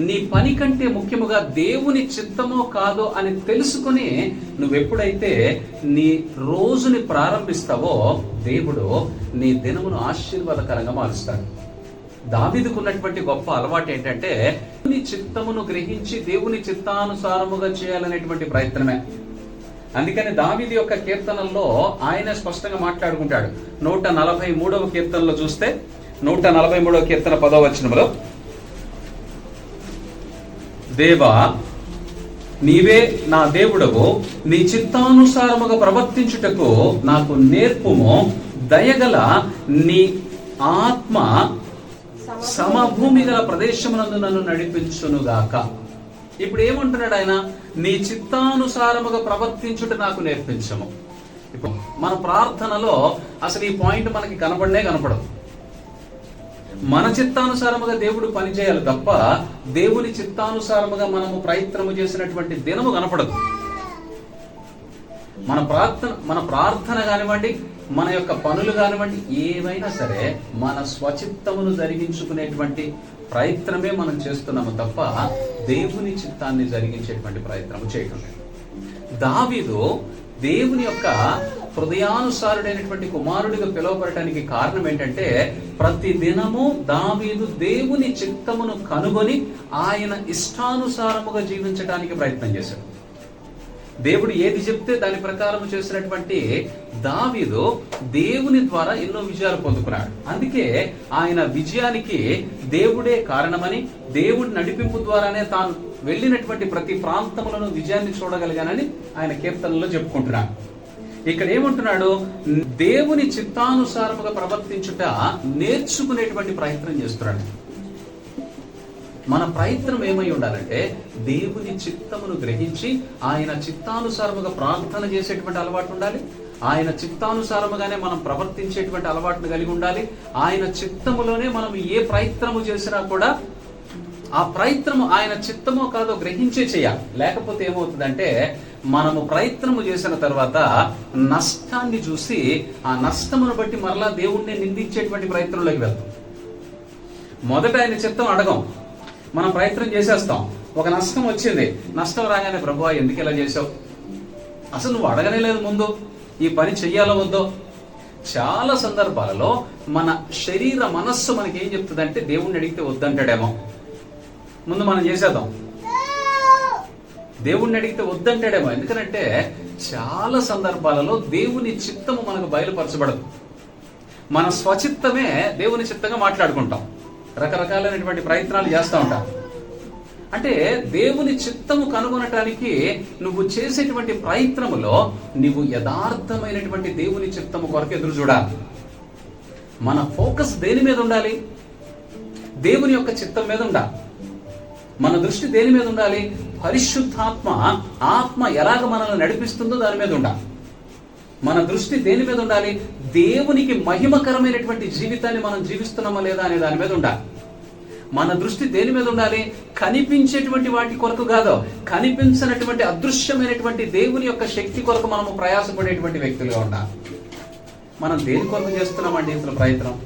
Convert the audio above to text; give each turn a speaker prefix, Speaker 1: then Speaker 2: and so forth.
Speaker 1: నీ పని కంటే ముఖ్యముగా దేవుని చిత్తమో కాదో అని తెలుసుకుని నువ్వెప్పుడైతే నీ రోజుని ప్రారంభిస్తావో దేవుడు నీ దినమును ఆశీర్వాదకరంగా మారుస్తాడు. దావిదుకున్నటువంటి గొప్ప అలవాటు ఏంటంటే నీ చిత్తమును గ్రహించి దేవుని చిత్తానుసారముగా చేయాలనేటువంటి ప్రయత్నమే. అందుకని దావిది యొక్క కీర్తనల్లో ఆయన స్పష్టంగా మాట్లాడుకుంటాడు. నూట నలభై మూడవ కీర్తనలో చూస్తే నూట నలభై మూడవ కీర్తన పదవ వచనములో దేవా నీవే నా దేవుడవు నీ చిత్తానుసారముగా ప్రవర్తించుటకు నాకు నేర్పుము. దయగల నీ ఆత్మ సమభూమి గల ప్రదేశమునందు నన్ను నడిపించునుగాక. ఇప్పుడు ఏమంటున్నాడు ఆయన? నీ చిత్తానుసారముగా ప్రవర్తించుట నాకు నేర్పించము. ఇప్పుడు మన ప్రార్థనలో అసలు ఈ పాయింట్ మనకి కనపడనే కనపడదు. మన చిత్తానుసారముగా దేవుడు పనిచేయాలి తప్ప దేవుని చిత్తానుసారముగా మనము ప్రయత్నము చేసినటువంటి దినము కనపడదు. మన ప్రార్థన మన ప్రార్థన కానివ్వండి మన యొక్క పనులు కానివ్వండి ఏవైనా సరే మన స్వచిత్తమును జరిగించుకునేటువంటి ప్రయత్నమే మనం చేస్తున్నాము తప్ప దేవుని చిత్తాన్ని జరిగించేటువంటి ప్రయత్నము చేయటం లేదు. దావీదు దేవుని యొక్క హృదయానుసారుడైనటువంటి కుమారుడిగా పిలువబడటానికి కారణం ఏంటంటే ప్రతి దినము దావీదు దేవుని చిత్తమును కనుగొని ఆయన ఇష్టానుసారముగా జీవించడానికి ప్రయత్నం చేశాడు. దేవుడు ఏది చెప్తే దాని ప్రకారం చేసినటువంటి దావీదు దేవుని ద్వారా ఎన్నో విజయాలు పొందుకున్నాడు. అందుకే ఆయన విజయానికి దేవుడే కారణమని దేవుడి నడిపింపు ద్వారానే తాను వెళ్ళినటువంటి ప్రతి ప్రాంతములను విజయాన్ని చూడగలిగానని ఆయన కీర్తనలో చెప్పుకుంటున్నాడు. ఇక్కడ ఏమంటున్నాడు? దేవుని చిత్తానుసారముగా ప్రవర్తించుట నేర్చుకునేటువంటి ప్రయత్నం చేస్తున్నాడు. మన ప్రయత్నం ఏమై ఉండాలంటే దేవుని చిత్తమును గ్రహించి ఆయన చిత్తానుసారముగా ప్రార్థన చేసేటువంటి అలవాటు ఉండాలి. ఆయన చిత్తానుసారముగానే మనం ప్రవర్తించేటువంటి అలవాటును కలిగి ఉండాలి. ఆయన చిత్తములోనే మనం ఏ ప్రయత్నము చేసినా కూడా ఆ ప్రయత్నము ఆయన చిత్తమో కాదో గ్రహించే చేయాలి. లేకపోతే ఏమవుతుందంటే మనము ప్రయత్నము చేసిన తర్వాత నష్టాన్ని చూసి ఆ నష్టమును బట్టి మరలా దేవుణ్ణి నిందించేటువంటి ప్రయత్నంలోకి వెళ్తాం. మొదట ఆయన చిత్తం అడగం. మనం ప్రయత్నం చేసేస్తాం. ఒక నష్టం వచ్చింది. నష్టం రాగానే ప్రభు ఎందుకు ఇలా చేసావు అసలు నువ్వు అడగనే లేదు ముందు. ఈ పని చెయ్యాలో వద్దో? చాలా సందర్భాలలో మన శరీర మనస్సు మనకి ఏం చెప్తుందంటే దేవుణ్ణి అడిగితే వద్దంటాడేమో. ముందు మనం చేసేద్దాం. దేవుణ్ణి అడిగితే వద్దంటాడేమో. ఎందుకంటే చాలా సందర్భాలలో దేవుని చిత్తము మనకు బయలుపరచబడదు. మన స్వచిత్తమే దేవుని చిత్తంగా మాట్లాడుకుంటాం. రకరకాలైనటువంటి ప్రయత్నాలు చేస్తూ ఉంటాం. అంటే దేవుని చిత్తము కనుగొనటానికి నువ్వు చేసేటువంటి ప్రయత్నములో నువ్వు యథార్థమైనటువంటి దేవుని చిత్తము కొరకు ఎదురు చూడాలి. మన ఫోకస్ దేని మీద ఉండాలి? దేవుని యొక్క చిత్తం మీద ఉండాలి. మన దృష్టి దేని మీద ఉండాలి? పరిశుద్ధాత్మ ఆత్మ ఎలాగ మనల్ని నడిపిస్తుందో దాని మీద ఉండాలి. మన దృష్టి దేని మీద ఉండాలి? దేవునికి మహిమకరమైనటువంటి జీవితాన్ని మనం జీవిస్తున్నామా లేదా అనే దాని మీద ఉండాలి. మన దృష్టి దేని మీద ఉండాలి? కనిపించేటువంటి వాటి కొరకు కాదు కనిపించినటువంటి అదృశ్యమైనటువంటి దేవుని యొక్క శక్తి కొరకు మనము ప్రయాసపడేటువంటి వ్యక్తులుగా ఉండాలి. మనం దేని కొరకు చేస్తున్నామండి ఇంత ప్రయత్నం?